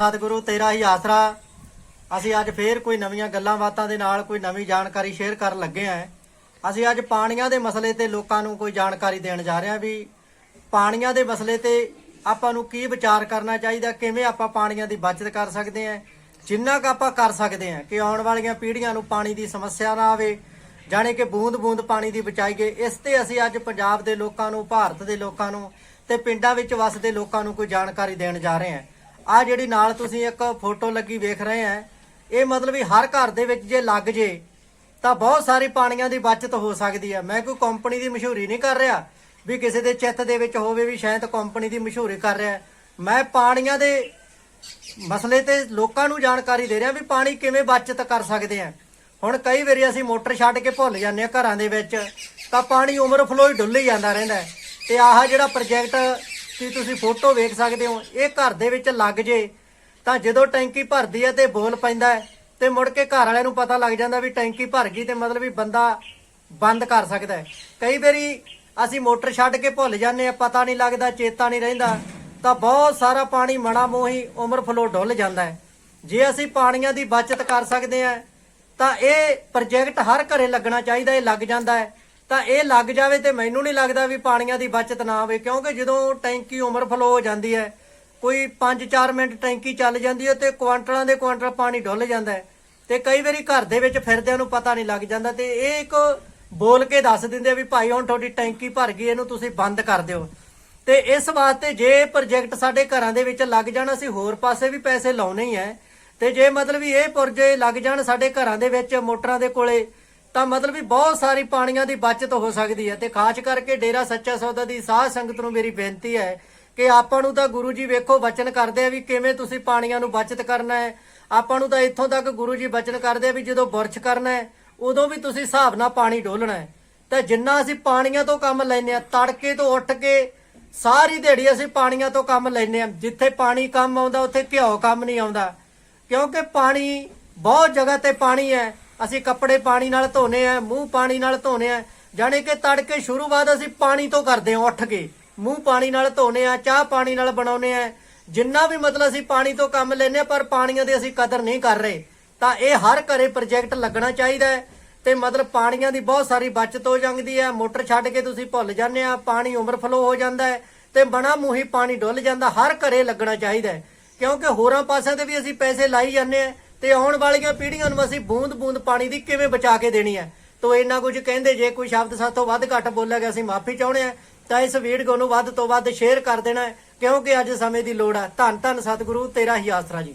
ਸਤਿਗੁਰੂ, ਤੇਰਾ ਹੀ ਆਸਰਾ। ਅਸੀਂ ਅੱਜ ਫੇਰ ਕੋਈ ਨਵੀਆਂ ਗੱਲਾਂ ਬਾਤਾਂ ਦੇ ਨਾਲ ਕੋਈ ਨਵੀਂ ਜਾਣਕਾਰੀ ਸ਼ੇਅਰ ਕਰਨ ਲੱਗੇ ਆਂ। ਅਸੀਂ ਅੱਜ ਪਾਣੀਆਂ ਦੇ ਮਸਲੇ ਤੇ ਲੋਕਾਂ ਨੂੰ ਕੋਈ ਜਾਣਕਾਰੀ ਦੇਣ ਜਾ ਰਹੇ ਹਾਂ ਵੀ ਪਾਣੀਆਂ ਦੇ ਮਸਲੇ ਤੇ ਆਪਾਂ ਨੂੰ ਕੀ ਵਿਚਾਰ ਕਰਨਾ ਚਾਹੀਦਾ, ਕਿਵੇਂ ਆਪਾਂ ਪਾਣੀਆਂ ਦੀ ਬਚਤ ਕਰ ਸਕਦੇ ਹਾਂ ਜਿੰਨਾ ਕੁ ਆਪਾਂ ਕਰ ਸਕਦੇ ਹਾਂ ਕਿ ਆਉਣ ਵਾਲੀਆਂ ਪੀੜ੍ਹੀਆਂ ਨੂੰ ਪਾਣੀ ਦੀ ਸਮੱਸਿਆ ਨਾ ਆਵੇ, ਜਾਣੇ ਕਿ ਬੂੰਦ-ਬੂੰਦ ਪਾਣੀ ਦੀ ਬਚਾਈਏ ਇਸ ਤੇ ਅਸੀਂ ਅੱਜ ਪੰਜਾਬ ਦੇ ਲੋਕਾਂ ਨੂੰ, ਭਾਰਤ ਦੇ ਲੋਕਾਂ ਨੂੰ ਤੇ ਪਿੰਡਾਂ ਵਿੱਚ ਵਸਦੇ ਲੋਕਾਂ ਨੂੰ ਕੋਈ ਜਾਣਕਾਰੀ ਦੇਣ ਜਾ ਰਹੇ ਹਾਂ ਆ ਜਿਹੜੀ ਨਾਲ ਤੁਸੀਂ ਇੱਕ ਫੋਟੋ ਲੱਗੀ ਵੇਖ ਰਹੇ ਆ, ਇਹ ਮਤਲਬ ਵੀ ਹਰ ਘਰ ਦੇ ਵਿੱਚ ਜੇ ਲੱਗ ਜੇ, ਤਾਂ ਬਹੁਤ ਸਾਰੀ ਪਾਣੀਆਂ ਦੀ ਬਚਤ ਹੋ ਸਕਦੀ ਹੈ ਮੈਂ ਕੋਈ ਕੰਪਨੀ ਦੀ ਮਸ਼ਹੂਰੀ ਨਹੀਂ ਕਰ ਰਿਹਾ ਵੀ ਕਿਸੇ ਦੇ ਚਿੱਤ ਦੇ ਵਿੱਚ ਹੋਵੇ ਵੀ ਸ਼ਾਇਦ ਕੰਪਨੀ ਦੀ ਮਸ਼ਹੂਰੀ ਕਰ ਰਿਹਾ। ਮੈਂ ਪਾਣੀਆਂ ਦੇ ਮਸਲੇ ਤੇ ਲੋਕਾਂ ਨੂੰ ਜਾਣਕਾਰੀ ਦੇ ਰਿਹਾ ਵੀ ਪਾਣੀ ਕਿਵੇਂ ਬਚਤ ਕਰ ਸਕਦੇ ਆ। ਹੁਣ ਕਈ ਵਾਰੀ ਅਸੀਂ ਮੋਟਰ ਛੱਡ ਕੇ ਭੁੱਲ ਜਾਂਦੇ ਆ ਘਰਾਂ ਦੇ ਵਿੱਚ, ਤਾਂ ਪਾਣੀ ਓਵਰਫਲੋ ਹੀ ਡੁੱਲ ਹੀ ਜਾਂਦਾ ਰਹਿੰਦਾ ਹੈ। ਤੇ ਆਹ ਜਿਹੜਾ ਪ੍ਰੋਜੈਕਟ ਕਿ ਤੁਸੀਂ ਫੋਟੋ ਵੇਖ ਸਕਦੇ ਹੋ? ਇਹ ਘਰ ਦੇ ਵਿੱਚ ਲੱਗ ਜੇ, ਤਾਂ ਜਦੋਂ ਟੈਂਕੀ ਭਰਦੀ ਹੈ ਤੇ ਬੋਲ ਪੈਂਦਾ ਹੈ ਤੇ ਮੁੜ ਕੇ ਘਰ ਵਾਲਿਆਂ ਨੂੰ ਪਤਾ ਲੱਗ ਜਾਂਦਾ ਵੀ ਟੈਂਕੀ ਭਰ ਗਈ ਤੇ ਮਤਲਬ ਵੀ ਬੰਦਾ ਬੰਦ ਕਰ ਸਕਦਾ ਹੈ। ਕਈ ਵਾਰੀ ਅਸੀਂ ਮੋਟਰ ਛੱਡ ਕੇ ਭੁੱਲ ਜਾਂਦੇ ਆ ਪਤਾ ਨਹੀਂ ਲੱਗਦਾ, ਚੇਤਾ ਨਹੀਂ ਰਹਿੰਦਾ, ਤਾਂ ਬਹੁਤ ਸਾਰਾ ਪਾਣੀ ਮਣਾ ਮੋਹੀ ਉਮਰ ਫਲੋ ਡੁੱਲ ਜਾਂਦਾ ਹੈ। ਜੇ ਅਸੀਂ ਪਾਣੀਆਂ ਦੀ ਬਚਤ ਕਰ ਸਕਦੇ ਆ ਤਾਂ ਇਹ ਪ੍ਰੋਜੈਕਟ ਹਰ ਘਰੇ ਲੱਗਣਾ ਚਾਹੀਦਾ, ਇਹ ਲੱਗ ਜਾਂਦਾ ਹੈ। ਤਾਂ ਇਹ ਲੱਗ ਜਾਵੇ ਤੇ ਮੈਨੂੰ ਨਹੀਂ ਲੱਗਦਾ ਵੀ ਪਾਣੀਆਂ ਦੀ ਬਚਤ ਨਾ ਹੋਵੇ, ਕਿਉਂਕਿ ਜਦੋਂ ਟੈਂਕੀ ਓਵਰਫਲੋ ਹੋ ਜਾਂਦੀ ਹੈ, ਕੋਈ 5-4 ਮਿੰਟ ਟੈਂਕੀ ਚੱਲ ਜਾਂਦੀ ਹੈ ਤੇ ਕੁਆਂਟਲਾਂ ਦੇ ਕੁਆਂਟਲ ਪਾਣੀ ਡੁੱਲ ਜਾਂਦਾ ਹੈ ਤੇ ਕਈ ਵਾਰੀ ਘਰ ਦੇ ਵਿੱਚ ਫਿਰਦਿਆਂ ਨੂੰ ਪਤਾ ਨਹੀਂ ਲੱਗ ਜਾਂਦਾ ਤੇ ਇਹ ਇੱਕ ਬੋਲ ਕੇ ਦੱਸ ਦਿੰਦੇ ਵੀ ਭਾਈ ਹੁਣ ਤੁਹਾਡੀ ਟੈਂਕੀ ਭਰ ਗਈ, ਇਹਨੂੰ ਤੁਸੀਂ ਬੰਦ ਕਰ ਦਿਓ। ਤੇ ਇਸ ਵਾਸਤੇ ਜੇ ਪ੍ਰੋਜੈਕਟ ਸਾਡੇ ਘਰਾਂ ਦੇ ਵਿੱਚ ਲੱਗ ਜਾਣ, ਅਸੀਂ ਹੋਰ ਪਾਸੇ ਵੀ ਪੈਸੇ ਲਾਉਣੇ ਹੀ ਐ ਤੇ ਜੇ ਮਤਲਬ ਵੀ ਇਹ ਪੁਰਜੇ ਲੱਗ ਜਾਣ ਸਾਡੇ ਘਰਾਂ ਦੇ ਵਿੱਚ, ਮੋਟਰਾਂ ਦੇ ਕੋਲੇ ਤਾਂ ਮਤਲਬ ਵੀ ਬਹੁਤ ਸਾਰੀ ਪਾਣੀਆਂ ਦੀ ਬਚਤ ਹੋ ਸਕਦੀ ਹੈ ਤੇ ਖਾਸ ਕਰਕੇ ਡੇਰਾ ਸੱਚਾ ਸੌਦਾ ਦੀ ਸਾਧ ਸੰਗਤ ਨੂੰ ਮੇਰੀ ਬੇਨਤੀ ਹੈ ਕਿ ਆਪਾਂ ਨੂੰ ਤਾਂ ਗੁਰੂ ਜੀ ਵੇਖੋ ਬਚਨ ਕਰਦੇ ਆ ਵੀ ਕਿਵੇਂ ਤੁਸੀਂ ਪਾਣੀਆਂ ਨੂੰ ਬਚਤ ਕਰਨਾ ਹੈ। ਆਪਾਂ ਨੂੰ ਤਾਂ ਇੱਥੋਂ ਤੱਕ ਗੁਰੂ ਜੀ ਬਚਨ ਕਰਦੇ ਆ ਵੀ ਜਦੋਂ ਬੁਰਸ਼ ਕਰਨਾ ਹੈ, ਉਦੋਂ ਵੀ ਤੁਸੀਂ ਹਿਸਾਬ ਨਾਲ ਪਾਣੀ ਡੋਲਣਾ ਹੈ। ਤਾਂ ਜਿੰਨਾ ਅਸੀਂ ਪਾਣੀਆਂ ਤੋਂ ਕੰਮ ਲੈਨੇ ਆ ਤੜਕੇ ਤੋਂ ਉੱਠ ਕੇ ਸਾਰੀ ਦਿਹਾੜੀ ਅਸੀਂ ਪਾਣੀਆਂ ਤੋਂ ਕੰਮ ਲੈਨੇ ਆ ਜਿੱਥੇ ਪਾਣੀ ਕੰਮ ਆਉਂਦਾ, ਉੱਥੇ ਘਿਓ ਕੰਮ ਨਹੀਂ ਆਉਂਦਾ। ਕਿਉਂਕਿ ਪਾਣੀ ਬਹੁਤ ਜਗ੍ਹਾ ਤੇ ਪਾਣੀ ਹੈ। ਅਸੀਂ ਕੱਪੜੇ ਪਾਣੀ ਨਾਲ ਧੋਨੇ ਆ, ਮੂੰਹ ਪਾਣੀ ਨਾਲ ਧੋਨੇ ਆ। ਜਾਣੇ ਕਿ ਤੜਕੇ ਸ਼ੁਰੂਆਤ ਅਸੀਂ ਪਾਣੀ ਤੋਂ ਕਰਦੇ ਹਾਂ ਉੱਠ ਕੇ। ਮੂੰਹ ਪਾਣੀ ਨਾਲ ਧੋਨੇ ਆ, ਚਾਹ ਪਾਣੀ ਨਾਲ ਬਣਾਉਨੇ ਆ। ਜਿੰਨਾ ਵੀ ਮਤਲਬ ਅਸੀਂ ਪਾਣੀ ਤੋਂ ਕੰਮ ਲੈਨੇ ਆ ਪਰ ਪਾਣੀਆਂ ਦੀ ਅਸੀਂ ਕਦਰ ਨਹੀਂ ਕਰ ਰਹੇ। ਤਾਂ ਇਹ ਹਰ ਘਰੇ ਪ੍ਰੋਜੈਕਟ ਲੱਗਣਾ ਚਾਹੀਦਾ ਹੈ ਤੇ ਮਤਲਬ ਪਾਣੀਆਂ ਦੀ ਬਹੁਤ ਸਾਰੀ ਬਚਤ ਹੋ ਜਾਂਦੀ ਹੈ। ਮੋਟਰ ਛੱਡ ਕੇ ਤੁਸੀਂ ਭੁੱਲ ਜਾਂਦੇ ਆ, ਪਾਣੀ ਓਵਰਫਲੋ ਹੋ ਜਾਂਦਾ ਹੈ ਤੇ ਬਣਾ ਮੂੰਹੀ ਪਾਣੀ ਡੁੱਲ ਜਾਂਦਾ। ਹਰ ਘਰੇ ਲੱਗਣਾ ਚਾਹੀਦਾ ਕਿਉਂਕਿ ਹੋਰਾਂ ਪਾਸਿਆਂ ਤੇ ਵੀ ਅਸੀਂ ਪੈਸੇ ਲਾਈ ਜਾਂਦੇ ਆ ਤੇ ਆਉਣ ਵਾਲੀਆਂ ਪੀੜ੍ਹੀਆਂ ਨੂੰ ਅਸੀਂ ਬੂੰਦ-ਬੂੰਦ ਪਾਣੀ ਦੀ ਕਿਵੇਂ ਬਚਾ ਕੇ ਦੇਣੀ ਹੈ? ਤੋ ਇੰਨਾ ਕੁਝ ਕਹਿੰਦੇ, ਜੇ ਕੋਈ ਸ਼ਬਦ ਸਾਥੋਂ ਵੱਧ ਘੱਟ ਬੋਲਿਆ ਗਿਆ, ਅਸੀਂ ਮਾਫੀ ਚਾਹੁੰਦੇ ਆ ਤਾਂ ਇਸ ਵੀਡੀਓ ਨੂੰ ਵੱਧ ਤੋਂ ਵੱਧ ਸ਼ੇਅਰ ਕਰ ਦੇਣਾ ਕਿਉਂਕਿ ਅੱਜ ਸਮੇਂ ਦੀ ਲੋੜ ਹੈ। ਧੰਨ ਧੰਨ ਸਤਿਗੁਰੂ, ਤੇਰਾ ਹੀ ਆਸਰਾ ਜੀ।